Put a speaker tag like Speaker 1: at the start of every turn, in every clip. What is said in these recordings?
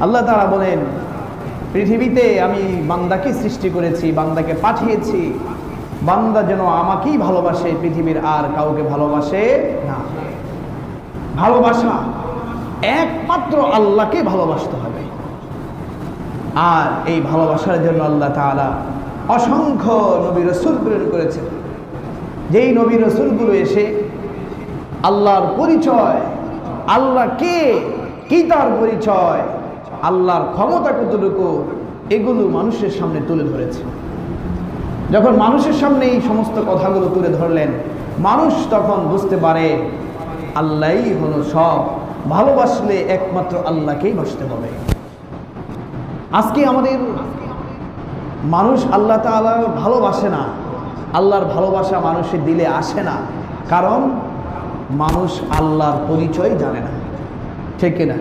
Speaker 1: আল্লাহ তারা বলেন, পৃথিবীতে আমি বান্দাকে সৃষ্টি করেছি, বান্দাকে পাঠিয়েছি। বান্দা যেন আমাকেই ভালোবাসে, পৃথিবীর আর কাউকে ভালোবাসে না। ভালোবাসা একমাত্র আল্লাহকে ভালোবাসতে হবে। আর এই ভালোবাসার জন্য আল্লাহ তাআলা অসংখ্য নবী রসুল প্রেরণ করেছেন। যেই নবী রসুলগুলো এসে আল্লাহর পরিচয় আল্লাহ কে কি তার পরিচয় আল্লাহর ক্ষমতা কতটুকু, এগুলো মানুষের সামনে তুলে ধরেছে। যখন মানুষের সামনে এই সমস্ত কথাগুলো তুলে ধরলেন, মানুষ তখন বুঝতে পারে, আল্লাহই হলো সব। ভালোবাসলে একমাত্র আল্লাহকেই বাসতে হবে। আজকে আমাদের মানুষ আল্লাহ তাআলা ভালোবাসে না। আল্লাহর ভালোবাসা মানুষের দিলে আসে না। কারণ মানুষ আল্লাহর পরিচয় জানে না। ঠিক কিনা?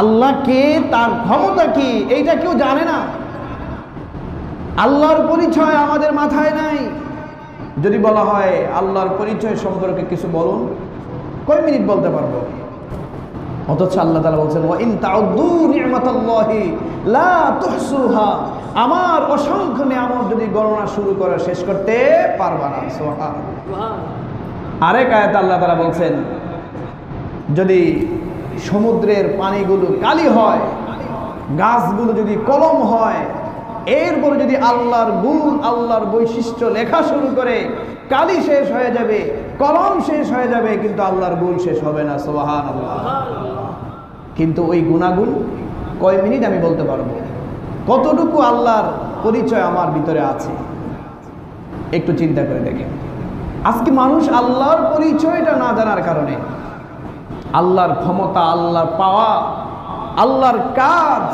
Speaker 1: আল্লাহ কে তার ক্ষমতা কি এইটা কেউ জানে না। আল্লাহর পরিচয় আমাদের মাথায় নাই। যদি বলা হয় আল্লাহর পরিচয় সম্পর্কে কিছু বলুন কয় মিনিট বলতে পারব? অথচ আল্লাহ তালা বলছেন আমার অসংখ্য নিয়ামত যদি গণনা শুরু করে শেষ করতে পারবা না। আরেক আয়াত আল্লাহ তারা বলছেন যদি সমুদ্রের পানিগুলো কালি হয়, গাছগুলো যদি কলম হয়, এরপরে যদি আল্লাহর গুণ, আল্লাহর বৈশিষ্ট্য লেখা শুরু করে, কালি শেষ হয়ে যাবে, কলম শেষ হয়ে যাবে, কিন্তু আল্লাহর গুণ শেষ হবে না সোহান কিন্তু ওই গুণাগুণ কয় মিনিট আমি বলতে পারব? কতটুকু আল্লাহর পরিচয় আমার ভিতরে আছে? একটু চিন্তা করে দেখেন। আজকে মানুষ আল্লাহর পরিচয়টা না জানার কারণে আল্লাহর ক্ষমতা, আল্লাহর পাওয়া, আল্লাহর কাজ।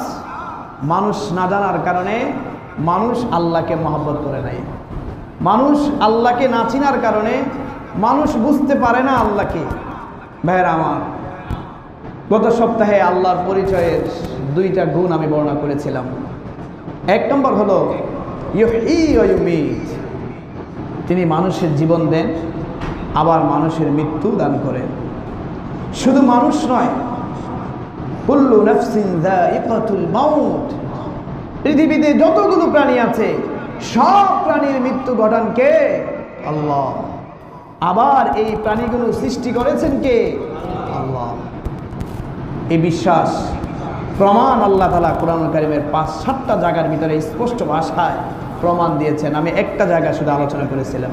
Speaker 1: মানুষ না জানার কারণে মানুষ আল্লাহকে মহব্বত করে নাই। মানুষ আল্লাহকে না চিনার কারণে মানুষ বুঝতে পারে না আল্লাহকে। ভাইয়ের আমার, গত সপ্তাহে আল্লাহর পরিচয়ের দুইটা গুণ আমি বর্ণনা করেছিলাম। এক নম্বর হলো তিনি মানুষের জীবন দেন, আবার মানুষের মৃত্যু দান করেন। শুধু মানুষ নয় পৃথিবীতে যতগুলো প্রাণী আছে, সব প্রাণীর মৃত্যু ঘটান কে? আল্লাহ। আবার এই প্রাণীগুলো সৃষ্টি করেছেন কে? আল্লাহ। এই বিশ্বাস, প্রমাণ আল্লাহ তালা কোরআন কারিমের পাঁচ, সাতটা জায়গার ভিতরে স্পষ্ট ভাষায় প্রমাণ দিয়েছেন। আমি একটা জায়গা শুধু আলোচনা করেছিলাম।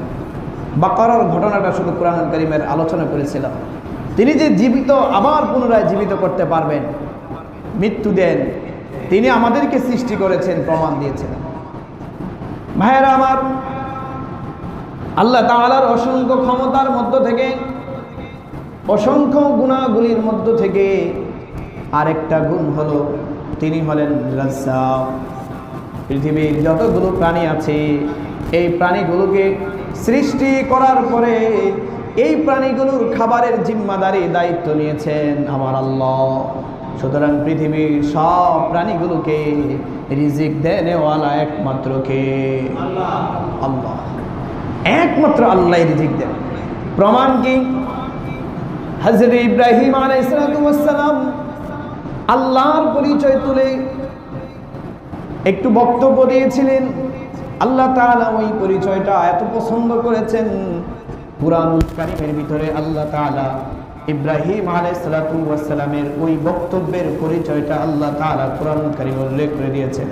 Speaker 1: বা বাকারার ঘটনাটা শুধু কোরআন কারিমের আলোচনা করেছিলাম। তিনি যে জীবিত, আবার পুনরায় জীবিত করতে পারবেন, মৃত্যু দেন। তিনি আমাদেরকে সৃষ্টি করেছেন, প্রমাণ দিয়েছেন। ভাইয়েরা আমার, আল্লাহ তাআলার অসংখ্য ক্ষমতার মধ্য থেকে, অসংখ্য গুণাগুলির মধ্য থেকে আরেকটা গুণ হলো, তিনি হলেন রাজ্জাক। পৃথিবীর যতগুলো প্রাণী আছে, এই প্রাণীগুলোকে সৃষ্টি করার পরে এই প্রাণীগুলোর খাবারের জিম্মাদারি দায়িত্ব নিয়েছেন আমার আল্লাহ। সুতরাং পৃথিবীর সব প্রাণীগুলোকে রিজিক দেনেওয়ালা একমাত্র কে? আল্লাহ। একমাত্র আল্লাহ রিজিক দেন। প্রমাণ কি? হজরত ইব্রাহিম আলাইসালাম আল্লাহর পরিচয় তুলে একটু বক্তব্য দিয়েছিলেন। আল্লাহ তাআলা ওই পরিচয়টা এত পছন্দ করেছেন। পুরানুল কারিমের ভিতরে আল্লাহ তাআলা ইব্রাহিম আলাইসালামের ওই বক্তব্যের পরিচয়টা আল্লাহ তাআলা কোরআন কারিম উল্লেখ করে দিয়েছেন।